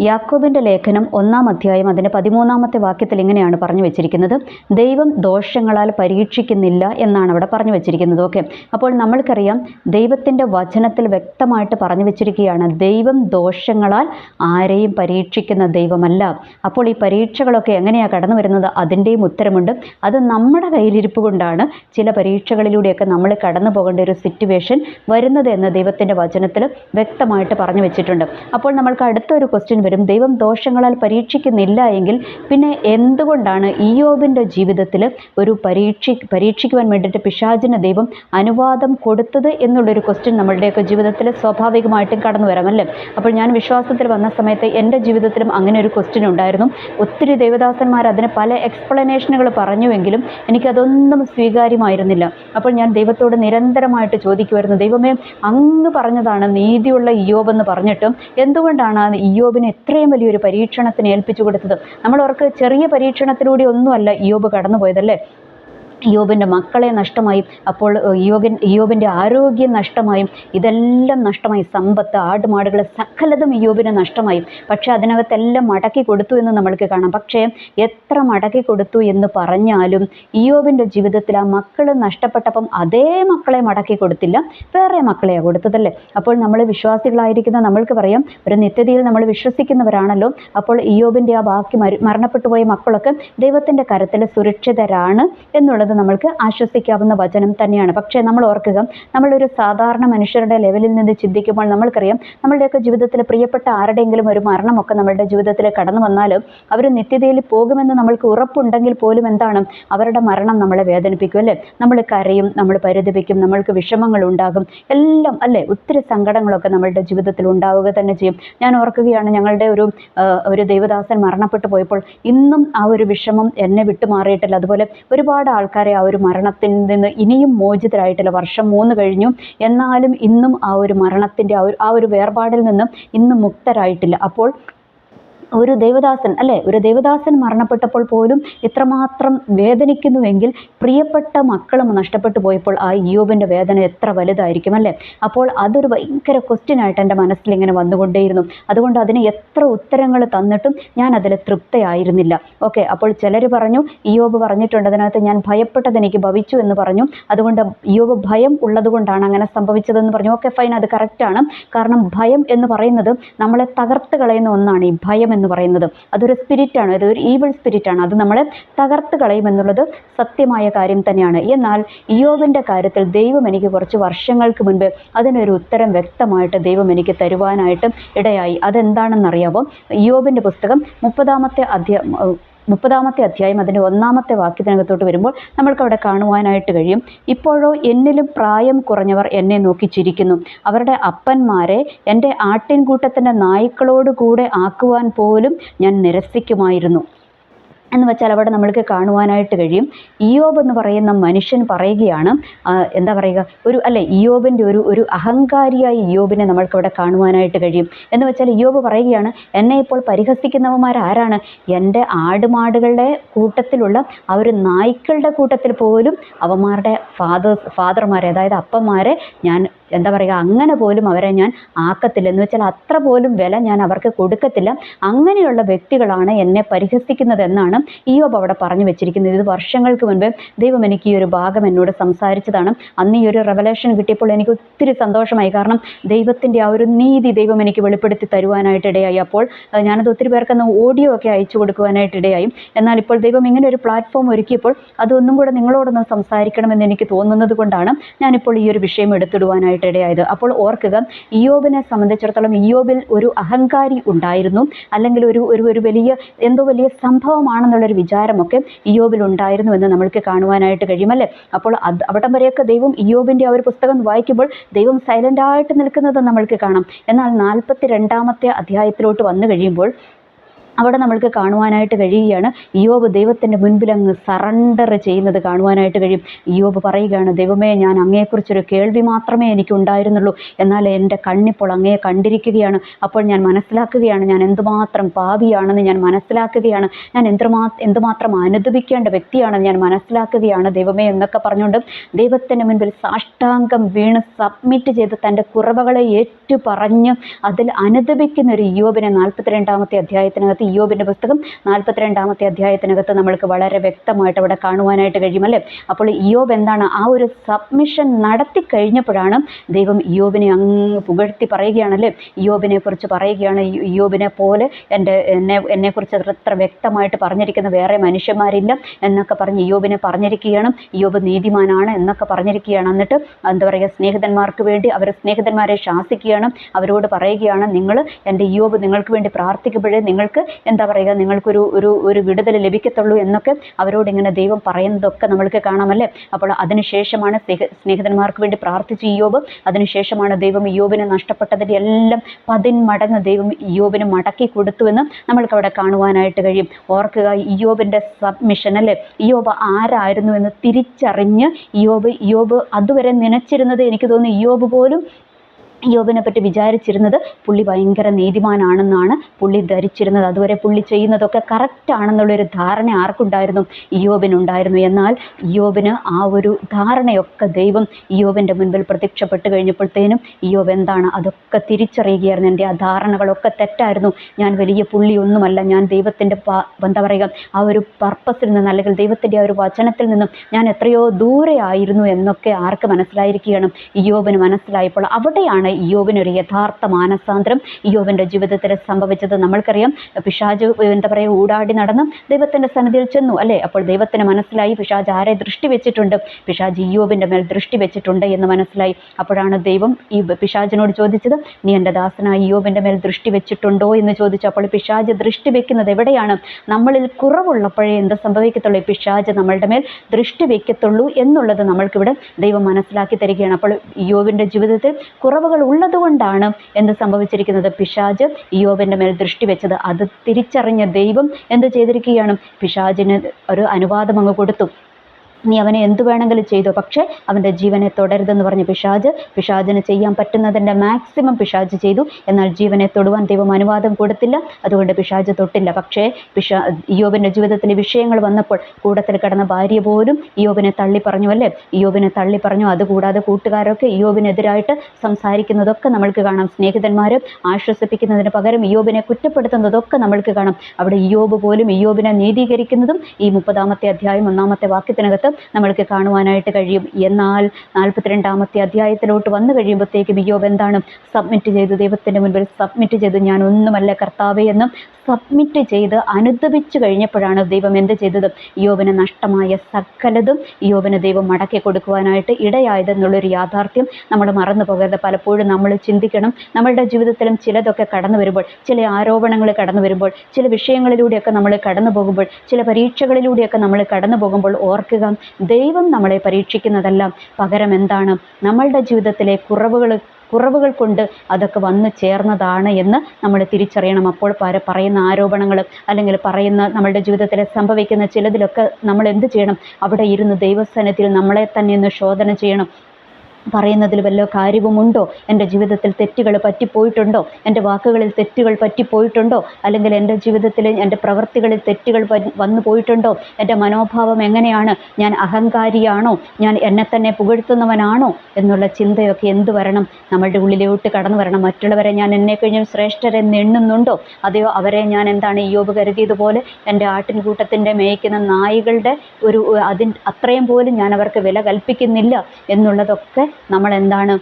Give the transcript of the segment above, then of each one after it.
യാക്കോബിന്റെ ലേഖനം ഒന്നാം അധ്യായം അതിന്റെ പതിമൂന്നാമത്തെ വാക്യത്തിൽ ഇങ്ങനെയാണ് പറഞ്ഞു വെച്ചിരിക്കുന്നത്. ദൈവം ദോഷങ്ങളാൽ പരീക്ഷിക്കുന്നില്ല എന്നാണ് അവിടെ പറഞ്ഞു വെച്ചിരിക്കുന്നത്. ഓക്കെ. അപ്പോൾ നമ്മൾക്കറിയാം ദൈവത്തിന്റെ വചനത്തിൽ വ്യക്തമായിട്ട് പറഞ്ഞു വെച്ചിരിക്കുകയാണ് ദൈവം ദോഷങ്ങളാൽ ആരെയും പരീക്ഷിക്കുന്ന ദൈവമല്ല. അപ്പോൾ ഈ പരീക്ഷകളൊക്കെ എങ്ങനെയാണ് കടന്നു വരുന്നത്? അതിന്റെയും ഉത്തരമുണ്ട്. അത് നമ്മുടെ കയ്യിലിരിപ്പ് കൊണ്ടാണ് ചില പരീക്ഷകളിലൂടെയൊക്കെ നമ്മൾ കടന്നു പോകേണ്ട ഒരു സിറ്റുവേഷൻ വരുന്നത് എന്ന് ദൈവത്തിന്റെ വചനത്തിൽ വ്യക്തമായിട്ട് പറഞ്ഞു വെച്ചിട്ടുണ്ട്. അപ്പോൾ നമ്മൾക്ക് അടുത്തൊരു ക്വസ്റ്റ്യൻ വരും. ദൈവം ദോഷങ്ങളാൽ പരീക്ഷിക്കുന്നില്ല എങ്കിൽ പിന്നെ എന്തുകൊണ്ടാണ് ഇയോബിന്റെ ജീവിതത്തിൽ ഒരു പരീക്ഷി പരീക്ഷിക്കുവാൻ വേണ്ടിയിട്ട് പിശാചിന് ദൈവം അനുവാദം കൊടുത്തത് എന്നുള്ളൊരു ക്വസ്റ്റ്യൻ നമ്മളുടെയൊക്കെ ജീവിതത്തിൽ സ്വാഭാവികമായിട്ടും കടന്നു വരാം അല്ലേ? അപ്പോൾ ഞാൻ വിശ്വാസത്തിൽ വന്ന സമയത്ത് എന്റെ ജീവിതത്തിലും അങ്ങനെ ഒരു ക്വസ്റ്റ്യൻ ഉണ്ടായിരുന്നു. ഒത്തിരി ദേവദാസന്മാർ അതിന് പല എക്സ്പ്ലനേഷനുകൾ പറഞ്ഞുവെങ്കിലും എനിക്കതൊന്നും സ്വീകാര്യമായിരുന്നില്ല. അപ്പോൾ ഞാൻ ദൈവത്തോട് നിരന്തരമായിട്ട് ചോദിക്കുമായിരുന്നു ദൈവമേ അങ്ങ് പറഞ്ഞതാണ് നീതിയുള്ള ഇയോബെന്ന് പറഞ്ഞിട്ടും എന്തുകൊണ്ടാണ് ഇയോബിനെ ഇത്രയും വലിയൊരു പരീക്ഷണത്തിന് ഏൽപ്പിച്ചു കൊടുത്തത് നമ്മൾ അവർക്ക് ചെറിയ പരീക്ഷണത്തിലൂടെ ഒന്നുമല്ല യോബ് കടന്നുപോയതല്ലേ? യോബിന്റെ മക്കളെ നഷ്ടമായും അപ്പോൾ യോഗൻ യോബിന്റെ ആരോഗ്യം നഷ്ടമായും ഇതെല്ലാം നഷ്ടമായി. സമ്പത്ത് ആടുമാടുകൾ സകലതും യോബിന് നഷ്ടമായും. പക്ഷേ അതിനകത്തെല്ലാം മടക്കി കൊടുത്തു എന്ന് നമ്മൾക്ക് കാണാം. പക്ഷേ എത്ര മടക്കി കൊടുത്തു എന്ന് പറഞ്ഞാലും യോബിന്റെ ജീവിതത്തിൽ ആ മക്കൾ നഷ്ടപ്പെട്ടപ്പം അതേ മക്കളെ മടക്കി കൊടുത്തില്ല. വേറെ മക്കളെയാണ് കൊടുത്തതല്ലേ അപ്പോൾ നമ്മൾ വിശ്വാസികളായിരിക്കുന്ന നമ്മൾക്ക് പറയാം ഒരു നിത്യതയിൽ നമ്മൾ വിശ്വസിക്കുന്നവരാണല്ലോ. അപ്പോൾ ഇയോബിന്റെ ആ ബാക്കി മര മരണപ്പെട്ടു പോയ മക്കളൊക്കെ ദൈവത്തിന്റെ കരത്തിൽ സുരക്ഷിതരാണ് എന്നുള്ളത് നമ്മൾക്ക് ആശ്വസിക്കാവുന്ന വചനം തന്നെയാണ്. പക്ഷേ നമ്മൾ ഓർക്കുക നമ്മളൊരു സാധാരണ മനുഷ്യരുടെ ലെവലിൽ നിന്ന് ചിന്തിക്കുമ്പോൾ നമ്മൾക്കറിയാം നമ്മളുടെയൊക്കെ ജീവിതത്തിൽ പ്രിയപ്പെട്ട ആരുടെയെങ്കിലും ഒരു മരണമൊക്കെ നമ്മളുടെ ജീവിതത്തിൽ കടന്നു വന്നാലും അവർ നിത്യതയിൽ പോകുമെന്ന് നമ്മൾക്ക് ഉറപ്പുണ്ടെങ്കിൽ പോലും എന്താണ്? അവരുടെ മരണം നമ്മളെ വേദനിപ്പിക്കും അല്ലേ? നമ്മൾ കരയും നമ്മൾ പരിതപിക്കും നമ്മൾക്ക് വിഷമങ്ങൾ ഉണ്ടാകും. എല്ലാം അല്ലേ? ഒത്തിരി സങ്കടങ്ങളൊക്കെ നമ്മളുടെ ജീവിതത്തിൽ ഉണ്ടാവുക തന്നെ ചെയ്യും. ഞാൻ ഓർക്കുകയാണ് ഞങ്ങളുടെ ഒരു ഒരു ദൈവദാസൻ മരണപ്പെട്ടു പോയപ്പോൾ ഇന്നും ആ ഒരു വിഷമം എന്നെ വിട്ടുമാറിയിട്ടില്ല. അതുപോലെ ഒരുപാട് ആൾക്കാർ ആൾക്കാരെ ആ ഒരു മരണത്തിൽ നിന്ന് ഇനിയും മോചിതരായിട്ടില്ല വർഷം മൂന്ന് കഴിഞ്ഞു. എന്നാലും ഇന്നും ആ ഒരു മരണത്തിന്റെ ആ ഒരു ആ ഒരു വേർപാടിൽ നിന്നും ഇന്നും മുക്തരായിട്ടില്ല. അപ്പോൾ ഒരു ദേവദാസൻ അല്ലേ? ഒരു ദേവദാസൻ മരണപ്പെട്ടപ്പോൾ പോലും ഇത്രമാത്രം വേദനിക്കുന്നുവെങ്കിൽ പ്രിയപ്പെട്ട മക്കളും നഷ്ടപ്പെട്ടു പോയപ്പോൾ ആ യോബിന്റെ വേദന എത്ര വലുതായിരിക്കും അല്ലേ? അപ്പോൾ അതൊരു ഭയങ്കര ക്വസ്റ്റ്യൻ ആയിട്ട് എന്റെ മനസ്സിൽ ഇങ്ങനെ വന്നുകൊണ്ടേയിരുന്നു. അതുകൊണ്ട് അതിന് എത്ര ഉത്തരങ്ങൾ തന്നിട്ടും ഞാൻ അതിൽ തൃപ്തയായിരുന്നില്ല. ഓക്കെ അപ്പോൾ ചിലർ പറഞ്ഞു യോബ് പറഞ്ഞിട്ടുണ്ട് അതിനകത്ത് ഞാൻ ഭയപ്പെട്ടത് എനിക്ക് ഭവിച്ചു എന്ന് പറഞ്ഞു. അതുകൊണ്ട് ഇയോബ് ഭയം ഉള്ളതുകൊണ്ടാണ് അങ്ങനെ സംഭവിച്ചതെന്ന് പറഞ്ഞു. ഓക്കെ ഫൈൻ അത് കറക്റ്റാണ് കാരണം ഭയം എന്ന് പറയുന്നത് നമ്മളെ തകർത്ത് കളയുന്ന ഒന്നാണ്. ഈ ഭയം എന്ന് പറയുന്നത്. അതൊരു സ്പിരിറ്റാണ് അതൊരു ഈവിൾ സ്പിരിറ്റാണ് അത് നമ്മളെ തകർത്ത് കളയുമെന്നുള്ളത് സത്യമായ കാര്യം തന്നെയാണ്. എന്നാൽ ഇയോബിന്റെ കാര്യത്തിൽ ദൈവം എനിക്ക് കുറച്ച് വർഷങ്ങൾക്ക് മുൻപ് അതിനൊരു ഉത്തരം വ്യക്തമായിട്ട് ദൈവം എനിക്ക് തരുവാനായിട്ട് ഇടയായി. അതെന്താണെന്നറിയാമോ ഇയോബിന്റെ പുസ്തകം മുപ്പതാമത്തെ അധ്യായം മുപ്പതാമത്തെ അധ്യായം അതിന്റെ ഒന്നാമത്തെ വാക്യത്തിനകത്തോട്ട് വരുമ്പോൾ നമ്മൾക്ക് അവിടെ കാണുവാനായിട്ട് കഴിയും. ഇപ്പോഴോ എന്നിലും പ്രായം കുറഞ്ഞവർ എന്നെ നോക്കി ചിരിക്കുന്നു അവരുടെ അപ്പന്മാരെ എന്റെ ആട്ടിൻകൂട്ടത്തിന്റെ നായ്ക്കളോട് കൂടെ ആക്കുവാൻ പോലും ഞാൻ നിരസിക്കുമായിരുന്നു. എന്ന് വെച്ചാൽ അവിടെ നമ്മൾക്ക് കാണുവാനായിട്ട് കഴിയും. ഇയോബ് എന്ന് പറയുന്ന മനുഷ്യൻ പറയുകയാണ് എന്താ പറയുക ഒരു അല്ലെ ഇയോബിന്റെ ഒരു ഒരു അഹങ്കാരിയായ ഇയോബിനെ നമ്മൾക്ക് അവിടെ കാണുവാനായിട്ട് കഴിയും. എന്ന് വെച്ചാൽ ഇയോബ് പറയുകയാണ് എന്നെ ഇപ്പോൾ പരിഹസിക്കുന്നവന്മാർ ആരാണ്? എന്റെ ആടുമാടുകളുടെ കൂട്ടത്തിലുള്ള ആ ഒരു നായ്ക്കളുടെ കൂട്ടത്തിൽ പോലും അവന്മാരുടെ ഫാദേഴ്സ് ഫാദർമാരെ അതായത് അപ്പന്മാരെ ഞാൻ എന്താ പറയുക അങ്ങനെ പോലും അവരെ ഞാൻ ആക്കത്തില്ല. എന്ന് വെച്ചാൽ അത്ര പോലും വില ഞാൻ അവർക്ക് കൊടുക്കത്തില്ല. അങ്ങനെയുള്ള വ്യക്തികളാണ് എന്നെ പരിഹസിക്കുന്നതെന്നാണ് ഈയോബ് അവിടെ പറഞ്ഞു വെച്ചിരിക്കുന്നത്. ഇത് വർഷങ്ങൾക്ക് മുൻപ് ദൈവം എനിക്ക് ഈ ഒരു ഭാഗം എന്നോട് സംസാരിച്ചതാണ്. അന്ന് ഈ ഒരു റെവലേഷൻ കിട്ടിയപ്പോൾ എനിക്ക് ഒത്തിരി സന്തോഷമായി. കാരണം ദൈവത്തിന്റെ ആ ഒരു നീതി ദൈവം എനിക്ക് വെളിപ്പെടുത്തി തരുവാനായിട്ട് ഇടയായി. അപ്പോൾ ഞാനത് ഒത്തിരി പേർക്കൊന്ന് ഓഡിയോ ഒക്കെ അയച്ചു കൊടുക്കുവാനായിട്ട് ഇടയായി. എന്നാൽ ഇപ്പോൾ ദൈവം ഇങ്ങനെ ഒരു പ്ലാറ്റ്ഫോം ഒരുക്കിയപ്പോൾ അതൊന്നും കൂടെ നിങ്ങളോടൊന്ന് സംസാരിക്കണമെന്ന് എനിക്ക് തോന്നുന്നത് കൊണ്ടാണ് ഞാനിപ്പോൾ ഈ ഒരു വിഷയം എടുത്തിടുവാനായിട്ട് ഇടയായത്. അപ്പോൾ ഓർക്കുക ഇയോബിനെ സംബന്ധിച്ചിടത്തോളം ഇയോബിൽ ഒരു അഹങ്കാരി ഉണ്ടായിരുന്നു. അല്ലെങ്കിൽ ഒരു ഒരു ഒരു വലിയ എന്തോ വലിയ സംഭവമാണെന്നുള്ളൊരു വിചാരമൊക്കെ ഇയോബിൽ ഉണ്ടായിരുന്നു എന്ന് നമ്മൾക്ക് കാണുവാനായിട്ട് കഴിയുമല്ലേ? അപ്പോൾ അത് അവിടം വരെയൊക്കെ ദൈവം ഇയോബിന്റെ ആ ഒരു പുസ്തകം വായിക്കുമ്പോൾ ദൈവം സൈലന്റായിട്ട് നിൽക്കുന്നത് നമ്മൾക്ക് കാണാം. എന്നാൽ നാൽപ്പത്തി രണ്ടാമത്തെ അധ്യായത്തിലോട്ട് വന്നു കഴിയുമ്പോൾ അവിടെ നമ്മൾക്ക് കാണുവാനായിട്ട് കഴിയുകയാണ്. യോബ് ദൈവത്തിന്റെ മുൻപിൽ അങ്ങ് സറണ്ടർ ചെയ്യുന്നത് കാണുവാനായിട്ട് കഴിയും. യോബ് പറയുകയാണ് ദൈവമേ ഞാൻ അങ്ങയെക്കുറിച്ചൊരു കേൾവി മാത്രമേ എനിക്ക് എനിക്കുണ്ടായിരുന്നുള്ളൂ. എന്നാൽ എന്റെ കണ്ണിപ്പോൾ അങ്ങയെ കണ്ടിരിക്കുകയാണ്. അപ്പോൾ ഞാൻ മനസ്സിലാക്കുകയാണ് ഞാൻ എന്തുമാത്രം പാപിയാണെന്ന് ഞാൻ മനസ്സിലാക്കുകയാണ്. ഞാൻ എന്തുമാ എന്തുമാത്രം അനുദപിക്കേണ്ട വ്യക്തിയാണെന്ന് ഞാൻ മനസ്സിലാക്കുകയാണ്. ദൈവമേ എന്നൊക്കെ പറഞ്ഞുകൊണ്ട് ദൈവത്തിന്റെ മുൻപിൽ സാഷ്ടാംഗം വീണ് സബ്മിറ്റ് ചെയ്ത് തന്റെ കുറവുകളെ ഏറ്റു പറഞ്ഞ് അതിൽ അനുദപിക്കുന്ന ഒരു യോബിനെ നാൽപ്പത്തിരണ്ടാമത്തെ അധ്യായത്തിനകത്ത് ഇയോബിന്റെ പുസ്തകം നാൽപ്പത്തിരണ്ടാമത്തെ അധ്യായത്തിനകത്ത് നമ്മൾക്ക് വളരെ വ്യക്തമായിട്ട് അവിടെ കാണുവാനായിട്ട് കഴിയുമല്ലേ? അപ്പോൾ ഇയോബ് എന്താണ് ആ ഒരു സബ്മിഷൻ നടത്തി കഴിഞ്ഞപ്പോഴാണ് ദൈവം ഇയോബിനെ അങ്ങ് പുകഴ്ത്തി പറയുകയാണല്ലേ? ഇയോബിനെ കുറിച്ച് പറയുകയാണ്. ഇയോബിനെ പോലെ എന്റെ എന്നെ എന്നെക്കുറിച്ച് അത്ര വ്യക്തമായിട്ട് പറഞ്ഞിരിക്കുന്ന വേറെ മനുഷ്യന്മാരില്ല എന്നൊക്കെ പറഞ്ഞ് ഇയോബിനെ പറഞ്ഞിരിക്കുകയാണ്. ഇയോബ് നീതിമാനാണ് എന്നൊക്കെ പറഞ്ഞിരിക്കുകയാണ്. എന്നിട്ട് എന്താ പറയുക സ്നേഹിതന്മാർക്ക് വേണ്ടി അവർ സ്നേഹിതന്മാരെ ശാസിക്കുകയാണ്. അവരോട് പറയുകയാണ് നിങ്ങൾ എന്റെ ഇയോബ് നിങ്ങൾക്ക് വേണ്ടി പ്രാർത്ഥിക്കുമ്പോഴേ നിങ്ങൾക്ക് എന്താ പറയുക നിങ്ങൾക്കൊരു ഒരു ഒരു വിടുതൽ ലഭിക്കത്തുള്ളൂ എന്നൊക്കെ അവരോട് ഇങ്ങനെ ദൈവം പറയുന്നതൊക്കെ നമ്മൾക്ക് കാണാമല്ലേ? അപ്പോൾ അതിനുശേഷമാണ് സ്നേഹ സ്നേഹിതന്മാർക്ക് വേണ്ടി പ്രാർത്ഥിച്ച യോബ് അതിനുശേഷമാണ് ദൈവം യോബിനെ നഷ്ടപ്പെട്ടതിന്റെ എല്ലാം പതിന്മടങ്ങ് ദൈവം യോബിന് മടക്കി കൊടുത്തുവെന്ന് നമ്മൾക്ക് അവിടെ കാണുവാനായിട്ട് കഴിയും. ഓർക്കുക യോബിന്റെ സബ്മിഷൻ അല്ലേ? യോബ് ആരായിരുന്നു എന്ന് തിരിച്ചറിഞ്ഞ് യോബ് യോബ് അതുവരെ നനച്ചിരുന്നത് എനിക്ക് തോന്നുന്നു യോബ് പോലും യോബിനെ പറ്റി വിചാരിച്ചിരുന്നത് പുള്ളി ഭയങ്കര നീതിമാനാണെന്നാണ് പുള്ളി ധരിച്ചിരുന്നത്. അതുവരെ പുള്ളി ചെയ്യുന്നതൊക്കെ കറക്റ്റ് ആണെന്നുള്ളൊരു ധാരണ ആർക്കുണ്ടായിരുന്നു? യോബിനുണ്ടായിരുന്നു എന്നാൽ യോബിന് ആ ഒരു ധാരണയൊക്കെ ദൈവം യോബിന്റെ മുൻപിൽ പ്രത്യക്ഷപ്പെട്ട് കഴിഞ്ഞപ്പോഴത്തേനും യോബ് എന്താണ് അതൊക്കെ തിരിച്ചറിയുകയായിരുന്നു. എന്റെ ആ ധാരണകളൊക്കെ തെറ്റായിരുന്നു. ഞാൻ വലിയ പുള്ളിയൊന്നുമല്ല. ഞാൻ ദൈവത്തിന്റെ എന്താ പറയുക ആ ഒരു പർപ്പസിൽ നിന്ന് അല്ലെങ്കിൽ ദൈവത്തിന്റെ ആ ഒരു വചനത്തിൽ നിന്നും ഞാൻ എത്രയോ ദൂരെയായിരുന്നു എന്നൊക്കെ ആർക്ക് മനസ്സിലായിരിക്കുകയാണ്? യോബിന് മനസ്സിലായപ്പോൾ അവിടെയാണ് ഇയോബിന് ഒരു യഥാർത്ഥ മാനസാന്തരം. യോവിന്റെ ജീവിതത്തിൽ സംഭവിച്ചത് നമ്മൾക്കറിയാം. പിശാജ് എന്താ പറയുക ഊടാടി നടന്ന്. ദൈവത്തിന്റെ സന്നിധിയിൽ ചെന്നു അല്ലേ? അപ്പോൾ ദൈവത്തിന് മനസ്സിലായി. പിശാജ് ആരെ ദൃഷ്ടി വെച്ചിട്ടുണ്ട്? പിശാജ് യോവിന്റെ മേൽ ദൃഷ്ടി വെച്ചിട്ടുണ്ട് എന്ന് മനസ്സിലായി. അപ്പോഴാണ് ദൈവം ഈ പിശാജിനോട് ചോദിച്ചത് നീ എന്റെ ദാസനായ യോവിന്റെ മേൽ ദൃഷ്ടി വെച്ചിട്ടുണ്ടോ? എന്ന് ചോദിച്ചു. അപ്പോൾ പിശാജ് ദൃഷ്ടി വെക്കുന്നത് എവിടെയാണ്? നമ്മളിൽ കുറവുള്ളപ്പോഴേ എന്ത് സംഭവിക്കത്തുള്ളൂ? പിശാജ് നമ്മളുടെ മേൽ ദൃഷ്ടി വെക്കത്തുള്ളൂ എന്നുള്ളത് നമ്മൾക്കിവിടെ ദൈവം മനസ്സിലാക്കി തരികയാണ്. അപ്പോൾ യോവിന്റെ ജീവിതത്തിൽ കുറവുകൾ ഉള്ളതുകൊണ്ടാണ് എന്ത് സംഭവിച്ചിരിക്കുന്നത്? പിശാജ് യോബിന്റെ മേൽ ദൃഷ്ടി വെച്ചത്. അത് തിരിച്ചറിഞ്ഞ ദൈവം എന്ത് ചെയ്തിരിക്കുകയാണ്? പിശാജിന് ഒരു അനുവാദം അങ്ങ് കൊടുത്തു. നീ അവനെ എന്തു വേണമെങ്കിലും ചെയ്തു. പക്ഷേ അവന്റെ ജീവനെ തുടരുതെന്ന് പറഞ്ഞ് പിശാജ് പിശാജിന് ചെയ്യാൻ പറ്റുന്നതിന്റെ മാക്സിമം പിശാജ് ചെയ്തു. എന്നാൽ ജീവനെ തൊടുവാൻ ദൈവം അനുവാദം കൊടുത്തില്ല. അതുകൊണ്ട് പിശാജ് തൊട്ടില്ല. പക്ഷേ പിശാ യോബിന്റെ ജീവിതത്തിൽ വിഷയങ്ങൾ വന്നപ്പോൾ കൂടത്തിൽ കിടന്ന ഭാര്യ പോലും യോബിനെ തള്ളി പറഞ്ഞു അല്ലേ? യോബിനെ തള്ളി പറഞ്ഞു. അതുകൂടാതെ കൂട്ടുകാരൊക്കെ യോബിനെതിരായിട്ട് സംസാരിക്കുന്നതൊക്കെ നമ്മൾക്ക് കാണാം. സ്നേഹിതന്മാർ ആശ്വസിപ്പിക്കുന്നതിന് പകരം യോബിനെ കുറ്റപ്പെടുത്തുന്നതൊക്കെ നമ്മൾക്ക് കാണാം. അവിടെ യോബ് പോലും യോബിനെ നീതീകരിക്കുന്നതും ഈ മുപ്പതാമത്തെ അധ്യായം ഒന്നാമത്തെ വാക്യത്തിനകത്ത് നമ്മൾക്ക് കാണുവാനായിട്ട് കഴിയും. എന്നാൽ നാൽപ്പത്തിരണ്ടാമത്തെ അധ്യായത്തിലോട്ട് വന്നു കഴിയുമ്പോഴത്തേക്കും ഇയോബ് എന്താണ്? സബ്മിറ്റ് ചെയ്ത്. ദൈവത്തിന്റെ മുൻപിൽ സബ്മിറ്റ് ചെയ്ത്. ഞാൻ ഒന്നുമല്ല കർത്താവേ എന്ന് സബ്മിറ്റ് ചെയ്ത് അനുദപിച്ചു കഴിഞ്ഞപ്പോഴാണ് ദൈവം എന്ത് ചെയ്തത്? യോവന നഷ്ടമായ സകലതും യോവന ദൈവം മടക്കി കൊടുക്കുവാനായിട്ട് ഇടയായതെന്നുള്ളൊരു യാഥാർത്ഥ്യം നമ്മൾ മറന്നു പോകരുത്. പലപ്പോഴും നമ്മൾ ചിന്തിക്കണം. നമ്മളുടെ ജീവിതത്തിലും ചിലതൊക്കെ കടന്നു വരുമ്പോൾ ചില ആരോപണങ്ങൾ കടന്നു വരുമ്പോൾ ചില വിഷയങ്ങളിലൂടെയൊക്കെ നമ്മൾ കടന്നു പോകുമ്പോൾ ചില പരീക്ഷകളിലൂടെയൊക്കെ നമ്മൾ കടന്നു പോകുമ്പോൾ ഓർക്കുക ദൈവം നമ്മളെ പരീക്ഷിക്കുന്നതെല്ലാം പകരം എന്താണ്? നമ്മളുടെ ജീവിതത്തിലെ കുറവുകൾ കുറവുകൾ കൊണ്ട് അതൊക്കെ വന്നു ചേർന്നതാണ് എന്ന് നമ്മൾ തിരിച്ചറിയണം. അപ്പോൾ പറയുന്ന ആരോപണങ്ങൾ അല്ലെങ്കിൽ പറയുന്ന നമ്മളുടെ ജീവിതത്തിൽ സംഭവിക്കുന്ന ചിലതിലൊക്കെ നമ്മൾ എന്ത് ചെയ്യണം? അവിടെ ഇരുന്ന് ദൈവസ്ഥാനത്തിൽ നമ്മളെ തന്നെ ഒന്ന് ശോധന ചെയ്യണം. പറയുന്നതിൽ വല്ല കാര്യവുമുണ്ടോ? എന്റെ ജീവിതത്തിൽ തെറ്റുകൾ പറ്റിപ്പോയിട്ടുണ്ടോ? എന്റെ വാക്കുകളിൽ തെറ്റുകൾ പറ്റിപ്പോയിട്ടുണ്ടോ? അല്ലെങ്കിൽ എന്റെ ജീവിതത്തിൽ എന്റെ പ്രവൃത്തികളിൽ തെറ്റുകൾ വന്നു പോയിട്ടുണ്ടോ? എന്റെ മനോഭാവം എങ്ങനെയാണ്? ഞാൻ അഹങ്കാരിയാണോ? ഞാൻ എന്നെ തന്നെ പുകഴ്ത്തുന്നവനാണോ? എന്നുള്ള ചിന്തയൊക്കെ എന്തു വരണം? നമ്മളുടെ ഉള്ളിലോട്ട് കടന്നു വരണം. മറ്റുള്ളവരെ ഞാൻ എന്നെ കഴിഞ്ഞും ശ്രേഷ്ഠരെന്ന് എണ്ണുന്നുണ്ടോ? അതെയോ അവരെ ഞാൻ എന്താണ് യോബ് കരുതിയതുപോലെ എന്റെ ആട്ടിൻകൂട്ടത്തിന്റെ മേയ്ക്കുന്ന നായികളുടെ ഒരു അതിൻ അത്രയും പോലും ഞാൻ അവർക്ക് വില കൽപ്പിക്കുന്നില്ല എന്നുള്ളതൊക്കെ നമ്മൾ എന്താണ്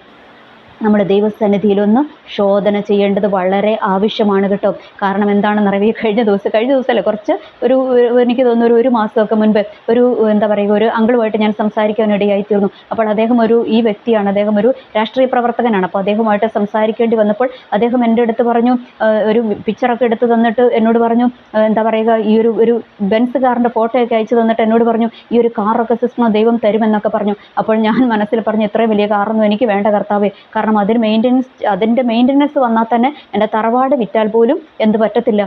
നമ്മൾ ദൈവസന്നിധിയിലൊന്ന് ശോധന ചെയ്യേണ്ടത് വളരെ ആവശ്യമാണ് കേട്ടോ. കാരണം എന്താണെന്ന് അറിയാം കഴിഞ്ഞ ദിവസം കഴിഞ്ഞ ദിവസമല്ല കുറച്ച് ഒരു എനിക്ക് തോന്നുന്നു ഒരു ഒരു മാസമൊക്കെ മുൻപ് ഒരു എന്താ പറയുക ഒരു അങ്കിളുമായിട്ട് ഞാൻ സംസാരിക്കാനിടയായി തീർന്നു അപ്പോൾ അദ്ദേഹം ഒരു ഈ വ്യക്തിയാണ് അദ്ദേഹം ഒരു രാഷ്ട്രീയ പ്രവർത്തകനാണ്. അപ്പോൾ അദ്ദേഹമായിട്ട് സംസാരിക്കേണ്ടി വന്നപ്പോൾ അദ്ദേഹം എന്റെ അടുത്ത് പറഞ്ഞു ഒരു പിക്ചറൊക്കെ എടുത്ത് തന്നിട്ട് എന്നോട് പറഞ്ഞു എന്താ പറയുക ഈ ഒരു ഒരു ബെൻസ് കാറിന്റെ ഫോട്ടോയൊക്കെ അയച്ചു തന്നിട്ട് എന്നോട് പറഞ്ഞു ഈ ഒരു കാറൊക്കെ സിസ്റ്റം ദൈവം തരുമെന്നൊക്കെ പറഞ്ഞു. അപ്പോൾ ഞാൻ മനസ്സിൽ പറഞ്ഞു ഇത്രയും വലിയ കാറൊന്നും എനിക്ക് വേണ്ട കർത്താവേ. കാരണം അതിന് മെയിന്റനൻസ് അതിന്റെ മെയിന്റനൻസ് വന്നാൽ തന്നെ എന്റെ തറവാട് വിറ്റാൽ പോലും എന്ത് പറ്റത്തില്ല.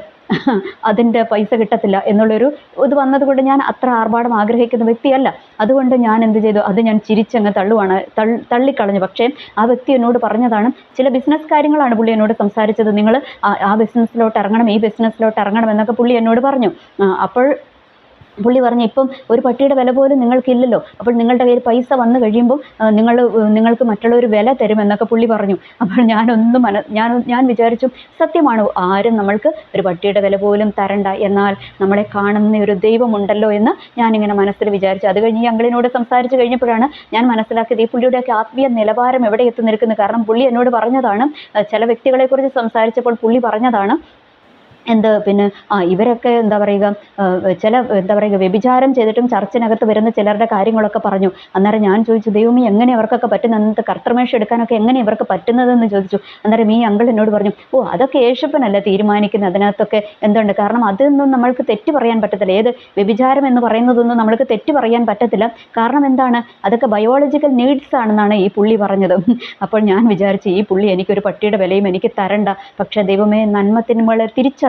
അതിന്റെ പൈസ കിട്ടത്തില്ല എന്നുള്ളൊരു ഇത് വന്നതുകൊണ്ട് ഞാൻ അത്ര ആർഭാടം ആഗ്രഹിക്കുന്ന വ്യക്തിയല്ല. അതുകൊണ്ട് ഞാൻ എന്ത് ചെയ്തു? അത് ഞാൻ ചിരിച്ചങ്ങ് തള്ളുവാണ് തള്ളിക്കളഞ്ഞു. പക്ഷേ ആ വ്യക്തി എന്നോട് പറഞ്ഞതാണ് ചില ബിസിനസ് കാര്യങ്ങളാണ് പുള്ളി എന്നോട് സംസാരിച്ചത്. നിങ്ങൾ ആ ബിസിനസ്സിലോട്ട് ഇറങ്ങണം ഈ ബിസിനസ്സിലോട്ട് ഇറങ്ങണം എന്നൊക്കെ പുള്ളി എന്നോട് പറഞ്ഞു. അപ്പോൾ പുള്ളി പറഞ്ഞു ഇപ്പം ഒരു പട്ടിയുടെ വില പോലും നിങ്ങൾക്കില്ലല്ലോ. അപ്പോൾ നിങ്ങളുടെ കയ്യിൽ പൈസ വന്നു കഴിയുമ്പോൾ നിങ്ങൾ നിങ്ങൾക്ക് മറ്റുള്ളവർ വില തരുമെന്നൊക്കെ പുള്ളി പറഞ്ഞു. അപ്പോൾ ഞാനൊന്നും മന ഞാൻ ഞാൻ വിചാരിച്ചു സത്യമാണ്? ആരും നമ്മൾക്ക് ഒരു പട്ടിയുടെ വില പോലും തരണ്ട. എന്നാൽ നമ്മളെ കാണുന്ന ഒരു ദൈവമുണ്ടല്ലോ എന്ന് ഞാനിങ്ങനെ മനസ്സിൽ വിചാരിച്ചു. അത് കഴിഞ്ഞ് ഈ അങ്കിളിനോട് സംസാരിച്ച് കഴിഞ്ഞപ്പോഴാണ് ഞാൻ മനസ്സിലാക്കിയത് ഈ പുള്ളിയുടെയൊക്കെ ആത്മീയ നിലവാരം എവിടെ എത്തി നിൽക്കുന്നു കാരണം പുള്ളി എന്നോട് പറഞ്ഞതാണ് ചില വ്യക്തികളെക്കുറിച്ച് സംസാരിച്ചപ്പോൾ പുള്ളി പറഞ്ഞതാണ് എന്ത് പിന്നെ ആ ഇവരൊക്കെ എന്താ പറയുക ചില എന്താ പറയുക വ്യഭിചാരം ചെയ്തിട്ടും ചർച്ചിനകത്ത് വരുന്ന ചിലരുടെ കാര്യങ്ങളൊക്കെ പറഞ്ഞു. അന്നേരം ഞാൻ ചോദിച്ചു ദൈവമേ എങ്ങനെ അവർക്കൊക്കെ പറ്റുന്ന അന്നത്തെ കർത്തമേഷ എടുക്കാനൊക്കെ എങ്ങനെ ഇവർക്ക് പറ്റുന്നതെന്ന് ചോദിച്ചു. അന്നേരം ഈ അങ്കിൾ എന്നോട് പറഞ്ഞു ഓ അതൊക്കെ യേശപ്പനല്ല തീരുമാനിക്കുന്നത്? അതിനകത്തൊക്കെ എന്തുണ്ട്? കാരണം അതൊന്നും നമ്മൾക്ക് തെറ്റ് പറയാൻ പറ്റത്തില്ല. ഏത് വ്യഭിചാരം എന്ന് പറയുന്നതൊന്നും നമ്മൾക്ക് തെറ്റ് പറയാൻ പറ്റത്തില്ല. കാരണം എന്താണ്? അതൊക്കെ ബയോളജിക്കൽ നീഡ്സ് ആണെന്നാണ് ഈ പുള്ളി പറഞ്ഞത്. അപ്പോൾ ഞാൻ വിചാരിച്ചു ഈ പുള്ളി എനിക്കൊരു പട്ടിയുടെ വിലയും എനിക്ക് തരണ്ട. പക്ഷേ ദൈവമേ നന്മ തിന്മകളെ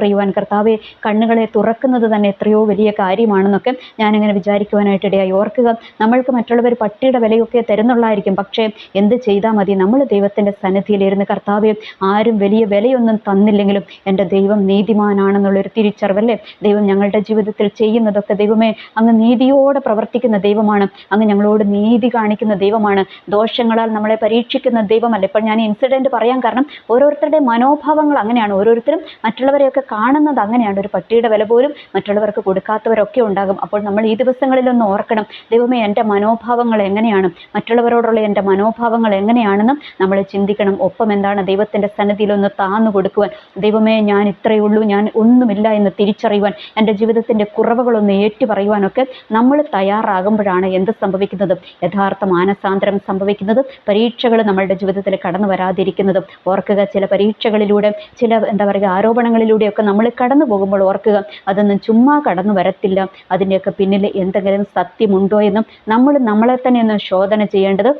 തിരിച്ചറിയുവാൻ കർത്താവെ കണ്ണുകളെ തുറക്കുന്നത് തന്നെ എത്രയോ വലിയ കാര്യമാണെന്നൊക്കെ ഞാനിങ്ങനെ വിചാരിക്കുവാനായിട്ട് ഇടയായി ഓർക്കുക. നമ്മൾക്ക് മറ്റുള്ളവർ പട്ടിയുടെ വിലയൊക്കെ തരുന്നുള്ളായിരിക്കും. പക്ഷേ എന്ത് ചെയ്താൽ മതി? നമ്മൾ ദൈവത്തിന്റെ സന്നിധിയിലിരുന്ന് കർത്താവെ ആരും വലിയ വിലയൊന്നും തന്നില്ലെങ്കിലും എന്റെ ദൈവം നീതിമാനാണെന്നുള്ളൊരു തിരിച്ചറിവല്ലേ? ദൈവം ഞങ്ങളുടെ ജീവിതത്തിൽ ചെയ്യുന്നതൊക്കെ ദൈവമേ അങ്ങ് നീതിയോടെ പ്രവർത്തിക്കുന്ന ദൈവമാണ്. അങ്ങ് ഞങ്ങളോട് നീതി കാണിക്കുന്ന ദൈവമാണ്. ദോഷങ്ങളാൽ നമ്മളെ പരീക്ഷിക്കുന്ന ദൈവമല്ല? ഇപ്പോൾ ഞാൻ ഇൻസിഡന്റ് പറയാൻ കാരണം ഓരോരുത്തരുടെ മനോഭാവങ്ങൾ അങ്ങനെയാണ്. ഓരോരുത്തരും മറ്റുള്ളവരെയൊക്കെ കാണുന്നത് അങ്ങനെയാണ്. ഒരു പട്ടിയുടെ വില പോലും മറ്റുള്ളവർക്ക് കൊടുക്കാത്തവരൊക്കെ ഉണ്ടാകും. അപ്പോൾ നമ്മൾ ഈ ദിവസങ്ങളിലൊന്ന് ഓർക്കണം. ദൈവമേ എന്റെ മനോഭാവങ്ങൾ എങ്ങനെയാണ്? മറ്റുള്ളവരോടുള്ള എന്റെ മനോഭാവങ്ങൾ എങ്ങനെയാണെന്നും നമ്മൾ ചിന്തിക്കണം. ഒപ്പം എന്താണ് ദൈവത്തിന്റെ സന്നദ്ധിയിലൊന്ന് താന്നു കൊടുക്കുവാൻ. ദൈവമേ ഞാൻ ഇത്രയേ ഉള്ളൂ. ഞാൻ ഒന്നുമില്ല എന്ന് തിരിച്ചറിയുവാൻ. എന്റെ ജീവിതത്തിന്റെ കുറവുകളൊന്ന് ഏറ്റുപറയുവാനൊക്കെ നമ്മൾ തയ്യാറാകുമ്പോഴാണ് എന്ത് സംഭവിക്കുന്നത്. യഥാർത്ഥ മാനസാന്തരം സംഭവിക്കുന്നത് പരീക്ഷകൾ നമ്മളുടെ ജീവിതത്തിൽ കടന്നു വരാതിരിക്കുന്നതും. ഓർക്കുക ചില പരീക്ഷകളിലൂടെ ചില എന്താ പറയുക ആരോപണങ്ങളിലൂടെയൊക്കെ നമ്മൾ കടന്നു പോകുമ്പോൾ ഓർക്കുക അതൊന്നും ചുമ്മാ കടന്നു വരത്തില്ല. അതിന്റെയൊക്കെ പിന്നിൽ എന്തെങ്കിലും സത്യമുണ്ടോ എന്നും നമ്മൾ നമ്മളെ തന്നെ ഒന്ന് ശോധന ചെയ്യേണ്ടത്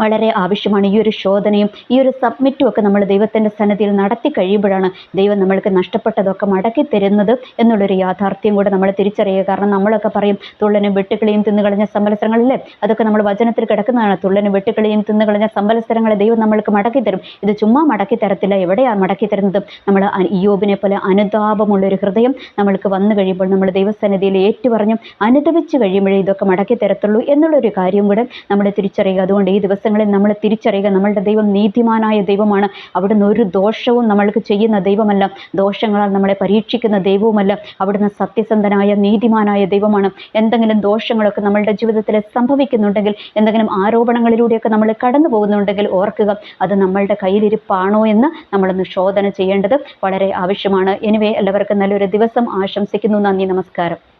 വളരെ ആവശ്യമാണ്. ഈ ഒരു ശോധനയും ഈ ഒരു സബ്മിറ്റും ഒക്കെ നമ്മൾ ദൈവത്തിന്റെ സന്നദ്ധിയിൽ നടത്തി കഴിയുമ്പോഴാണ് ദൈവം നമ്മൾക്ക് നഷ്ടപ്പെട്ടതൊക്കെ മടക്കി തരുന്നത് എന്നുള്ളൊരു യാഥാർത്ഥ്യം കൂടെ നമ്മൾ തിരിച്ചറിയുക. കാരണം നമ്മളൊക്കെ പറയും തുള്ളനും വെട്ടുക്കിളിയും തിന്നുകളഞ്ഞ സമ്പലസ്ഥലങ്ങളല്ലേ അതൊക്കെ നമ്മൾ വചനത്തിൽ കിടക്കുന്നതാണ്. തുള്ളനും വെട്ടുക്കിളിയും തിന്നുകളഞ്ഞ സമ്പലസരങ്ങളെ ദൈവം നമ്മൾക്ക് മടക്കി തരും. ഇത് ചുമ്മാ മടക്കി തരത്തില്ല. എവിടെയാണ് മടക്കി തരുന്നത്? നമ്മൾ യോബിനെ പോലെ അനുതാപമുള്ളൊരു ഹൃദയം നമ്മൾക്ക് വന്നു കഴിയുമ്പോൾ നമ്മൾ ദൈവസന്നിധിയിൽ ഏറ്റുപറഞ്ഞും അനുദവിച്ച് കഴിയുമ്പോഴേ ഇതൊക്കെ മടക്കി തരത്തുള്ളൂ എന്നുള്ളൊരു കാര്യം കൂടെ നമ്മൾ തിരിച്ചറിയുക. അതുകൊണ്ട് ഈ ദിവസങ്ങളിൽ നമ്മൾ തിരിച്ചറിയുക. നമ്മളുടെ ദൈവം നീതിമാനായ ദൈവമാണ്. അവിടുന്ന് ഒരു ദോഷവും നമ്മൾക്ക് ചെയ്യുന്ന ദൈവമല്ല. ദോഷങ്ങളാൽ നമ്മളെ പരീക്ഷിക്കുന്ന ദൈവവുമല്ല. അവിടുന്ന് സത്യസന്ധനായ നീതിമാനായ ദൈവമാണ്. എന്തെങ്കിലും ദോഷങ്ങളൊക്കെ നമ്മളുടെ ജീവിതത്തിൽ സംഭവിക്കുന്നുണ്ടെങ്കിൽ എന്തെങ്കിലും ആരോപണങ്ങളിലൂടെയൊക്കെ നമ്മൾ കടന്നു പോകുന്നുണ്ടെങ്കിൽ ഓർക്കുക അത് നമ്മളുടെ കയ്യിലിരിപ്പാണോ എന്ന് നമ്മളൊന്ന് ശോധന ചെയ്യേണ്ടത് വളരെ ആവശ്യമാണ്. എനിവേ എല്ലാവർക്കും നല്ലൊരു ദിവസം ആശംസിക്കുന്നു. നന്ദി നമസ്കാരം.